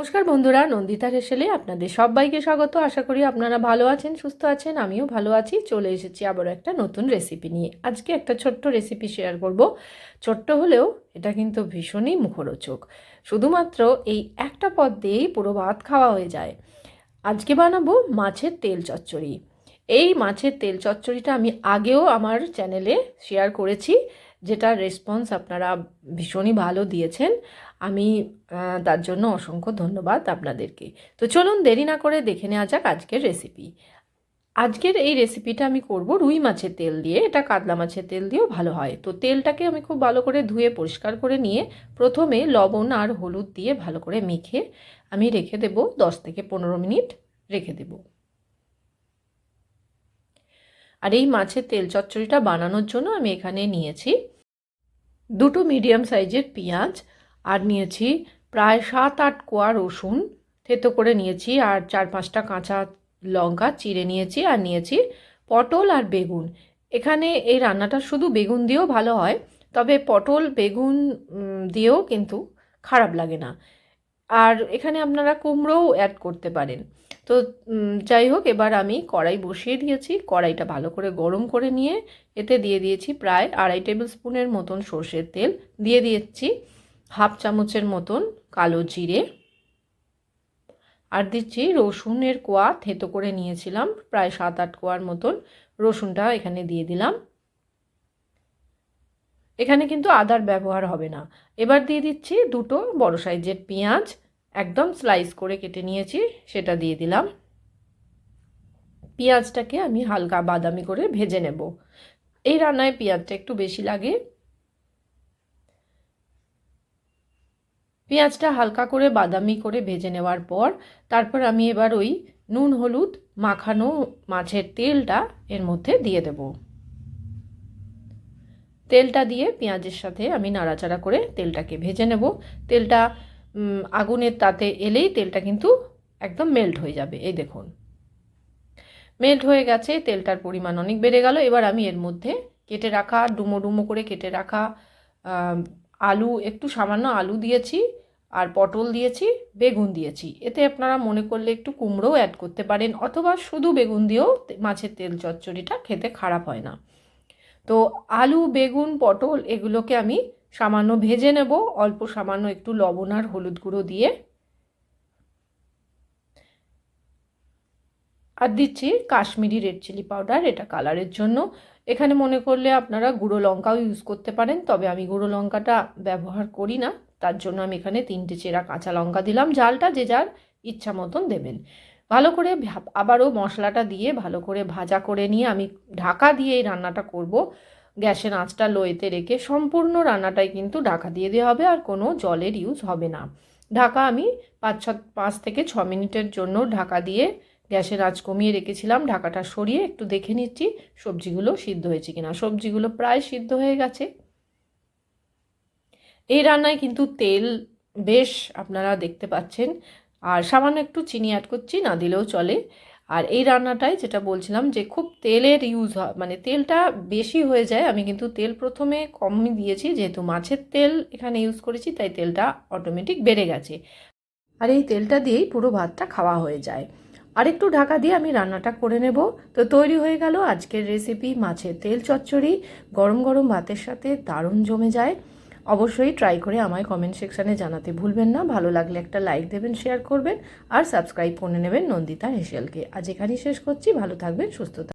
নমস্কার বন্ধুরা, নন্দিতা রেসেলে আপনাদের সবাইকে স্বাগত। আশা করি আপনারা ভালো আছেন, সুস্থ আছেন, আমিও ভালো আছি। চলে এসেছি আবারও একটা নতুন রেসিপি নিয়ে। আজকে একটা ছোট্ট রেসিপি শেয়ার করব। ছোট্ট হলেও এটা কিন্তু ভীষণই মুখরোচক। শুধুমাত্র এই একটা পদ দিয়েই পুরো ভাত খাওয়া হয়ে যায়। আজকে বানাবো মাছের তেল চচ্চড়ি। এই মাছের তেল চচ্চড়িটা আমি আগেও আমার চ্যানেলে শেয়ার করেছি, যেটার রেসপন্স আপনারা ভীষণই ভালো দিয়েছেন। আমি তার জন্য অসংখ্য ধন্যবাদ আপনাদেরকে। তো চলুন দেরি না করে দেখে নেওয়া যাক আজকের রেসিপি আজকের এই রেসিপিটা আমি করব রুই মাছের তেল দিয়ে। এটা কাতলা মাছের তেল দিয়েও ভালো হয়। তো তেলটাকে আমি খুব ভালো করে ধুয়ে পরিষ্কার করে নিয়ে প্রথমে লবণ আর হলুদ দিয়ে ভালো করে মেখে আমি রেখে দেব দশ থেকে পনেরো মিনিট রেখে দেব। আর এই মাছের তেল চচ্চড়িটা বানানোর জন্য আমি এখানে নিয়েছি দুটো মিডিয়াম সাইজের পেঁয়াজ আর নিয়েছি প্রায় সাত আট কোয়া রসুন। থেতো করে নিয়েছি আর চার পাঁচটা কাঁচা লঙ্কা চিড়ে নিয়েছি আর নিয়েছি পটল আর বেগুন। এখানে এই রান্নাটা শুধু বেগুন দিয়েও ভালো হয়, তবে পটল, বেগুন দিয়েও কিন্তু খারাপ লাগে না। আর এখানে আপনারা কুমড়োও অ্যাড করতে পারেন। তো যাই হোক, এবার আমি কড়াই বসিয়ে দিয়েছি। কড়াইটা ভালো করে গরম করে নিয়ে এতে দিয়ে দিয়েছি প্রায় আড়াই টেবিল স্পুনের মতন সর্ষের তেল। দিয়ে দিয়েছি। হাফ চামচের মতন কালো জিরে। আর দিচ্ছি রসুনের কোয়া, থেতো করে নিয়েছিলাম, প্রায় সাত আট কোয়ার মতন। রসুনটা এখানে দিয়ে দিলাম। এখানে কিন্তু আদার ব্যবহার হবে না। এবার দিয়ে দিচ্ছি দুটো বড় সাইজের পেঁয়াজ। একদম স্লাইস করে কেটে নিয়েছি, সেটা দিয়ে দিলাম। পেঁয়াজটাকে আমি হালকা বাদামি করে ভেজে নেব। এই রান্নায় পেঁয়াজটা একটু বেশি লাগে। পেঁয়াজটা হালকা করে বাদামি করে ভেজে নেওয়ার পর, তারপর আমি এবার ওই নুন, হলুদ মাখানো মাছের তেলটা এর মধ্যে দিয়ে দেব। তেলটা দিয়ে পেঁয়াজের সাথে আমি নাড়াচাড়া করে তেলটাকে ভেজে নেব। তেলটা আগুনের তাতে এলেই তেলটা কিন্তু একদম মেল্ট হয়ে যাবে, এই দেখুন। মেল্ট হয়ে গেছে, তেলটার পরিমাণ অনেক বেড়ে গেল। এবার আমি এর মধ্যে কেটে রাখা, ডুমো ডুমো করে কেটে রাখা আলু, একটু সামান্য আলু দিয়েছি। আর পটল দিয়েছি, বেগুন দিয়েছি। এতে আপনারা মনে করলে একটু কুমড়োও অ্যাড করতে পারেন, অথবা শুধু বেগুন দিয়েও মাছের তেল চচ্চড়িটা খেতে খারাপ হয় না। তো আলু, বেগুন, পটল এগুলোকে আমি সামান্য ভেজে নেব, অল্প সামান্য একটু লবণ আর হলুদ গুঁড়ো দিয়ে। আর দিচ্ছি কাশ্মীরি রেড চিলি পাউডার এটা কালারের জন্য। এখানে মনে করলে আপনারা গুঁড়ো লঙ্কাও ইউজ করতে পারেন, তবে আমি গুঁড়ো লঙ্কাটা ব্যবহার করি না। তার জন্য আমি এখানে তিনটে চেরা কাঁচা লঙ্কা দিলাম। জালটা যে যার ইচ্ছা মতন দেবেন। ভালো করে আবারও মশলাটা দিয়ে ভালো করে ভাজা করে নিয়ে আমি ঢাকা দিয়ে এই রান্নাটা করব। গ্যাসের আঁচটা লোয়েতে রেখে সম্পূর্ণ রান্নাটাই কিন্তু ঢাকা দিয়ে দেওয়া হবে আর কোনো জলের ইউজ হবে না। ঢাকা আমি পাঁচ ছ, পাঁচ থেকে ছ মিনিটের জন্য ঢাকা দিয়ে গ্যাসের আঁচ কমিয়ে রেখেছিলাম। ঢাকাটা সরিয়ে একটু দেখে নিচ্ছি সবজিগুলো সিদ্ধ হয়েছে কিনা। সবজিগুলো প্রায় সিদ্ধ হয়ে গেছে। এই রান্নায় কিন্তু তেল বেশ আপনারা দেখতে পাচ্ছেন। আর সামান্য একটু চিনি অ্যাড করছি, না দিলেও চলে। আর এই রান্নাটায় যেটা বলছিলাম যে খুব তেলের ইউজ হয় মানে তেলটা বেশি হয়ে যায়। আমি কিন্তু তেল প্রথমে কমই দিয়েছি, যেহেতু মাছের তেল এখানে ইউজ করেছি, তাই তেলটা অটোমেটিক বেড়ে গেছে। আর এই তেলটা দিয়েই পুরো ভাতটা খাওয়া হয়ে যায়। আর একটু ঢাকা দিয়ে আমি রান্নাটা করে নেব। তো তৈরি হয়ে গেল আজকের রেসিপি মাছের তেল চচ্চড়ি। গরম গরম ভাতের সাথে দারুণ জমে যায়। অবশ্যই ট্রাই করে আমায় কমেন্ট সেকশানে জানাতে ভুলবেন না। ভালো লাগলে একটা লাইক দেবেন শেয়ার করবেন, আর সাবস্ক্রাইব করে নেবেন নন্দিতা হেসিয়ালকে আজ এখানেই শেষ করছি। ভালো থাকবেন, সুস্থ